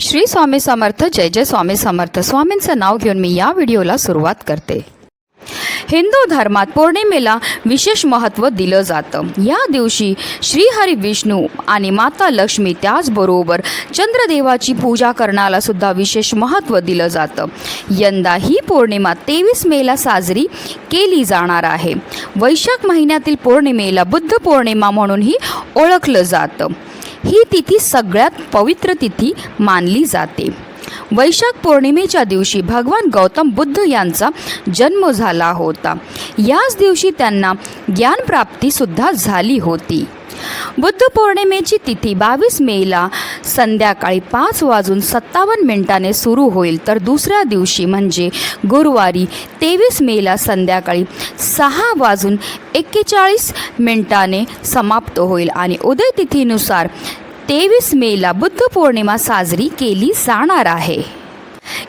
श्री स्वामी समर्थ जय जय स्वामी समर्थ. स्वामींचं नाव घेऊन मी या व्हिडिओला सुरुवात करते. हिंदू धर्मात पौर्णिमेला विशेष महत्त्व दिलं जातं. या दिवशी श्रीहरी विष्णू आणि माता लक्ष्मी त्याचबरोबर चंद्रदेवाची पूजा करण्याला सुद्धा विशेष महत्त्व दिलं जातं. यंदा ही पौर्णिमा तेवीस मेला साजरी केली जाणार आहे. वैशाख महिन्यातील पौर्णिमेला बुद्ध पौर्णिमा म्हणूनही ओळखलं जातं. ही तिथी सगळ्यात पवित्र तिथी मानली जाते. वैशाख पौर्णिमेच्या दिवशी भगवान गौतम बुद्ध यांचा जन्म झाला होता. याच दिवशी त्यांना ज्ञानप्राप्तीसुद्धा झाली होती. बुद्ध पौर्णिमेची तिथी बावीस मेला. संध्याकाळी पाच वाजून सत्तावन्न मिनिटाने सुरू होईल. तर दुसऱ्या दिवशी म्हणजे गुरुवारी तेवीस मेला संध्याकाळी सहा वाजून एक्केचाळीस मिनिटाने समाप्त होईल आणि उदय तिथीनुसार तेवीस मेला बुद्ध पौर्णिमा साजरी केली जाणार आहे.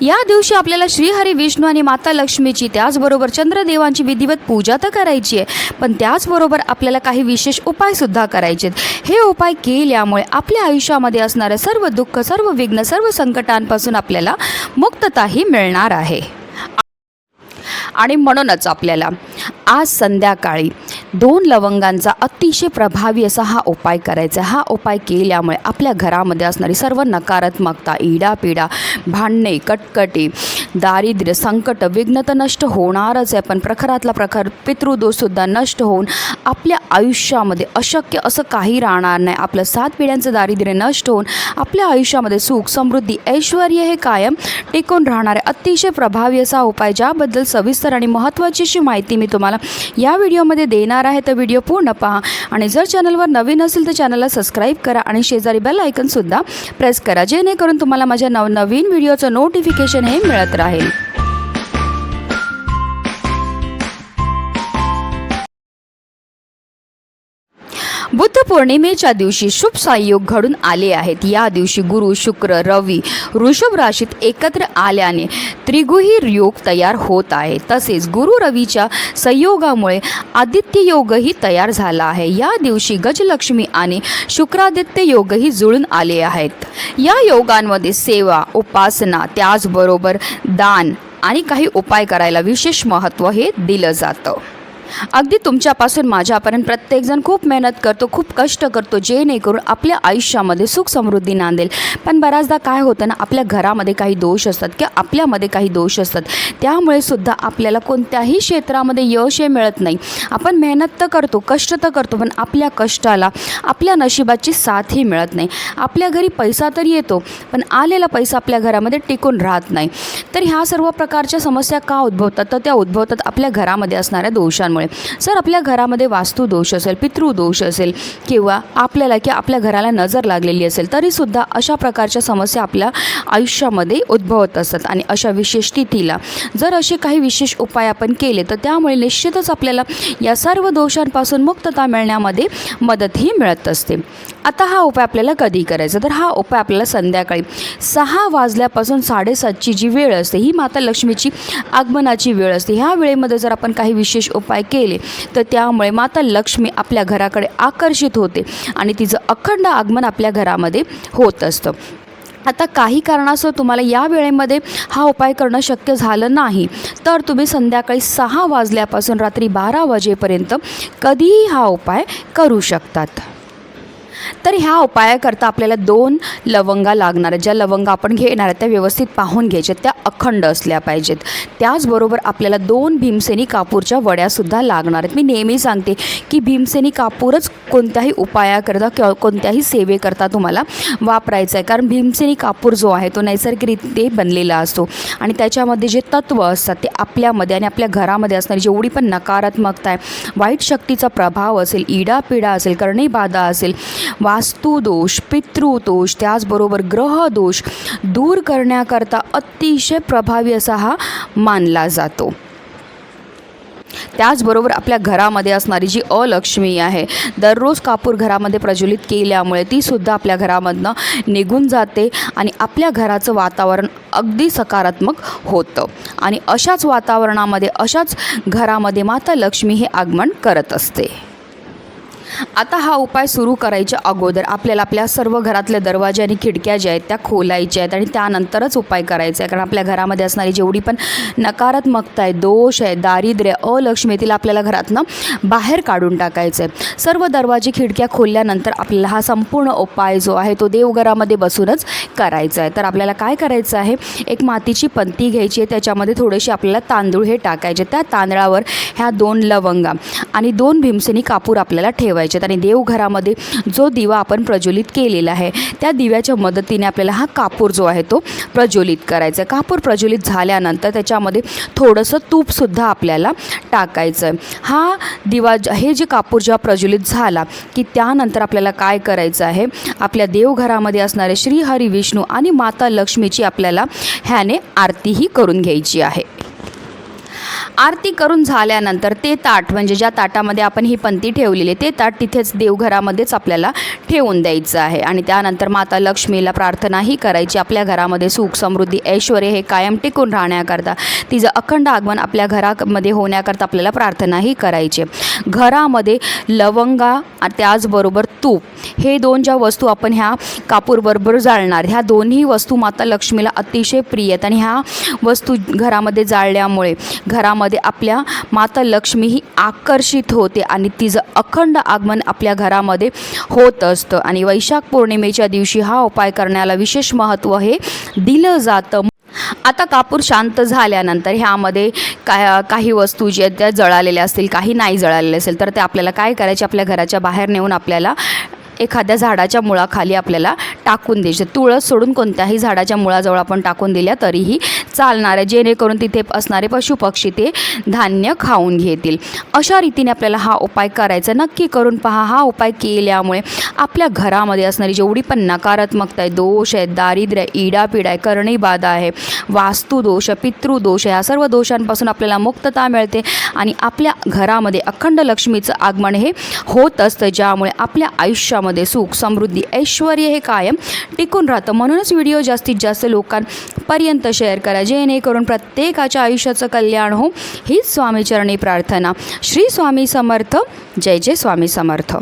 या दिवशी आपल्याला श्रीहरी विष्णू आणि माता लक्ष्मीची त्याचबरोबर चंद्रदेवांची विधिवत पूजा तर करायची आहे. पण त्याचबरोबर आपल्याला काही विशेष उपायसुद्धा करायचे आहेत. हे उपाय केल्यामुळे आपल्या आयुष्यामध्ये असणारं सर्व दुःख सर्व विघ्न सर्व संकटांपासून आपल्याला मुक्तताही मिळणार आहे. आणि म्हणूनच आपल्याला आज संध्याकाळी दोन लवंगांचा अतिशय प्रभावी असा हा उपाय करायचा. हा उपाय केल्यामुळे आपल्या घरामध्ये असणारी सर्व नकारात्मकता इडापिडा भांडणे कटकटी दारिद्र्य संकट विघ्न तर नष्ट होणारच आहे पण प्रखरातला प्रखर पितृदोषसुद्धा नष्ट होऊन आपल्या आयुष्यामध्ये अशक्य असं काही राहणार नाही. आपलं सात पिढ्यांचं दारिद्र्य नष्ट होऊन आपल्या आयुष्यामध्ये सुख समृद्धी ऐश्वर हे कायम टिकून राहणारे अतिशय प्रभावी असा उपाय ज्याबद्दल सविस्तर आणि महत्त्वाची अशी माहिती मी तुम्हाला या व्हिडिओमध्ये देणार आहे. तर व्हिडिओ पूर्ण पहा आणि जर चॅनलवर नवीन असेल तर चॅनलला सबस्क्राईब करा आणि शेजारी बेल आयकनसुद्धा प्रेस करा जेणेकरून तुम्हाला माझ्या नवनवीन व्हिडिओचं नोटिफिकेशन हे मिळत राहील. बुद्ध पौर्णिमेच्या दिवशी शुभ संयोग घडून आले आहेत. या दिवशी गुरु शुक्र रवी ऋषभ राशीत एकत्र आल्याने त्रिगुही योग तयार होत आहे. तसेच गुरु रवीच्या संयोगामुळे आदित्य योगही तयार झाला आहे. या दिवशी गजलक्ष्मी आणि शुक्रादित्य योगही जुळून आले आहेत. या योगांमध्ये सेवा उपासना त्याचबरोबर दान आणि काही उपाय करायला विशेष महत्त्व हे दिलं जातं. अगदी तुमच्यापासून माझ्यापर्यंत प्रत्येकजण खूप मेहनत करतो खूप कष्ट करतो जेणेकरून आपल्या आयुष्यामध्ये सुख समृद्धी नांदेल. पण बऱ्याचदा काय होतं ना आपल्या घरामध्ये काही दोष असतात किंवा आपल्यामध्ये काही दोष असतात. त्यामुळे सुद्धा आपल्याला कोणत्याही क्षेत्रामध्ये यश हे मिळत नाही. आपण मेहनत तर करतो कष्ट तर करतो पण आपल्या कष्टाला आपल्या नशिबाची साथही मिळत नाही. आपल्या घरी पैसा तर येतो पण आलेला पैसा आपल्या घरामध्ये टिकून राहत नाही. तर ह्या सर्व प्रकारच्या समस्या का उद्भवतात? तर त्या उद्भवतात आपल्या घरामध्ये असणाऱ्या दोषांमुळे. जर आपल्या घरामध्ये वास्तुदोष असेल पितृदोष असेल किंवा आपल्याला की आपल्या घराला नजर लागलेली असेल तरीसुद्धा अशा प्रकारच्या समस्या आपल्या आयुष्यामध्ये उद्भवत असतात आणि अशा विशेष तिथीला. जर असे काही विशेष उपाय आपण केले तर त्यामुळे निश्चितच आपल्याला या सर्व दोषांपासून मुक्तता मिळण्यामध्ये मदतही मिळत असते. आता हा उपाय आपल्याला कधी करायचा? तर हा उपाय आपल्याला संध्याकाळी सहा वाजल्यापासून साडेसातची जी वेळ असते ही माता लक्ष्मीची आगमनाची वेळ असते. ह्या वेळेमध्ये जर आपण काही विशेष उपाय केले तर त्यामुळे माता लक्ष्मी आपल्या घराकडे आकर्षित होते आणि तिचं अखंड आगमन आपल्या घरामध्ये होत असतं. आता काही कारणास्तव तुम्हाला या वेळेमध्ये हा उपाय करणं शक्य झालं नाही. तर तुम्ही संध्याकाळी सहा वाजल्यापासून रात्री बारा वाजेपर्यंत कधीही हा उपाय करू शकतात. तर ह्या उपायाकरता आपल्याला दोन लवंगा लागणार आहेत. ज्या लवंगा आपण घेणार आहेत त्या व्यवस्थित पाहून घ्यायच्या त्या अखंड असल्या पाहिजेत. त्याचबरोबर आपल्याला दोन भीमसेनी कापूरच्या वड्यासुद्धा लागणार आहेत. मी नेहमी सांगते की भीमसेनी कापूरच कोणत्याही उपायाकरता किंवा कोणत्याही सेवेकरता तुम्हाला वापरायचा आहे. कारण भीमसेनी कापूर जो आहे तो नैसर्गिकरित्या बनलेला असतो. आणि त्याच्यामध्ये जे तत्त्व असतात ते आपल्यामध्ये आणि आपल्या घरामध्ये असणारी जेवढी पण नकारात्मकता आहे वाईट शक्तीचा प्रभाव असेल इडापिडा असेल करणीबाधा असेल वास्तुदोष पितृदोष त्याचबरोबर ग्रहदोष दूर करण्याकरता अतिशय प्रभावी असा हा मानला जातो. त्याचबरोबर आपल्या घरामध्ये असणारी जी अलक्ष्मी आहे दररोज कापूर घरामध्ये प्रज्वलित केल्यामुळे तीसुद्धा आपल्या घरामधनं निघून जाते आणि आपल्या घराचं वातावरण अगदी सकारात्मक होतं. आणि अशाच वातावरणामध्ये अशाच घरामध्ये माता लक्ष्मी हे आगमन करत असते. आता हा उपाय सुरू करायच्या अगोदर आपल्याला आपल्या सर्व घरातल्या दरवाजे आणि खिडक्या ज्या आहेत त्या खोलायच्या आहेत आणि त्यानंतरच उपाय करायचा आहे. कारण आपल्या घरामध्ये असणारी जेवढी पण नकारात्मकता आहे दोष आहे दारिद्र्य अलक्ष्मीतील आपल्याला घरातनं बाहेर काढून टाकायचं आहे. सर्व दरवाजे खिडक्या खोलल्यानंतर आपल्याला हा संपूर्ण उपाय जो आहे तो देवघरामध्ये बसूनच करायचा आहे. तर आपल्याला काय करायचं आहे? एक मातीची पंती घ्यायची आहे. त्याच्यामध्ये थोडेसे आपल्याला तांदूळ हे टाकायचे. त्या तांदळावर ह्या दोन लवंगा आणि दोन भीमसेनी कापूर आपल्याला ठेवायचे आहेत. आणि देवघरामध्ये जो दिवा आपण प्रज्वलित केलेला आहे त्या दिव्याच्या मदतीने आपल्याला हा कापूर जो आहे तो प्रज्वलित करायचा आहे. कापूर प्रज्वलित झाल्यानंतर त्याच्यामध्ये थोडंसं तूपसुद्धा आपल्याला टाकायचं आहे. हा दिवा हे जे कापूर जेव्हा प्रज्वलित झाला की त्यानंतर आपल्याला काय करायचं आहे? आपल्या देवघरामध्ये असणारे श्री हरी विष्णू आणि माता लक्ष्मीची आपल्याला ह्याने आरतीही करून घ्यायची आहे. आरती करून झाल्यानंतर ते ताट म्हणजे ज्या ताटामध्ये आपण ही पंती ठेवलेली आहे, ते ताट तिथेच देवघरामध्येच आपल्याला ठेवून द्यायचं आहे. आणि त्यानंतर माता लक्ष्मीला प्रार्थनाही करायची. आपल्या घरामध्ये सुख समृद्धी ऐश्वर हे कायम टिकून राहण्याकरता तिचं अखंड आगमन आपल्या घरामध्ये होण्याकरता आपल्याला प्रार्थनाही करायची घरामध्ये लवंगा त्याचबरोबर तूप हे दोन ज्या वस्तू आपण ह्या कापूरबरोबर जाळणार ह्या दोन्ही वस्तू माता लक्ष्मीला अतिशय प्रिय आहेत. आणि ह्या वस्तू घरामध्ये जाळल्यामुळे घरामध्ये आपल्या माता लक्ष्मी ही आकर्षित होते आणि तिचं अखंड आगमन आपल्या घरामध्ये होत असतं. आणि वैशाख पौर्णिमेच्या दिवशी हा उपाय करण्याला विशेष महत्त्व हे दिलं जातं. आता कापूर शांत झाल्यानंतर ह्यामध्ये काय काही वस्तू ज्या त्या जळालेल्या असतील काही नाही जळालेल्या असेल तर ते आपल्याला काय करायचे? आपल्या घराच्या बाहेर नेऊन आपल्याला एखाद्या झाडाच्या मुळाखाली आपल्याला टाकून द्यायचे. तुळस सोडून कोणत्याही झाडाच्या मुळाजवळ आपण टाकून दिल्या तरीही चालणार आहे. जेणेकरून तिथे असणारे पशुपक्षी ते धान्य खाऊन घेतील. अशा रीतीने आपल्याला हा उपाय करायचा. नक्की करून पहा. हा उपाय केल्यामुळे आपल्या घरामध्ये असणारी जेवढी पण नकारात्मकता आहे दोष आहे दारिद्र्य आहे इडापिडा आहे करणीबाधा आहे वास्तुदोष आहे पितृदोष आहे ह्या सर्व दोषांपासून आपल्याला मुक्तता मिळते आणि आपल्या घरामध्ये अखंड लक्ष्मीचं आगमन हे होत असतं ज्यामुळे आपल्या आयुष्यामध्ये सुख समृद्धी ऐश्वर हे कायम टिकून राहतं. म्हणूनच व्हिडिओ जास्तीत जास्त लोकांपर्यंत शेअर करा जेणेकरून प्रत्येकाच्या आयुष्याचं कल्याण हो हीच स्वामीचरणी प्रार्थना. श्री स्वामी समर्थ. जय जय स्वामी समर्थ.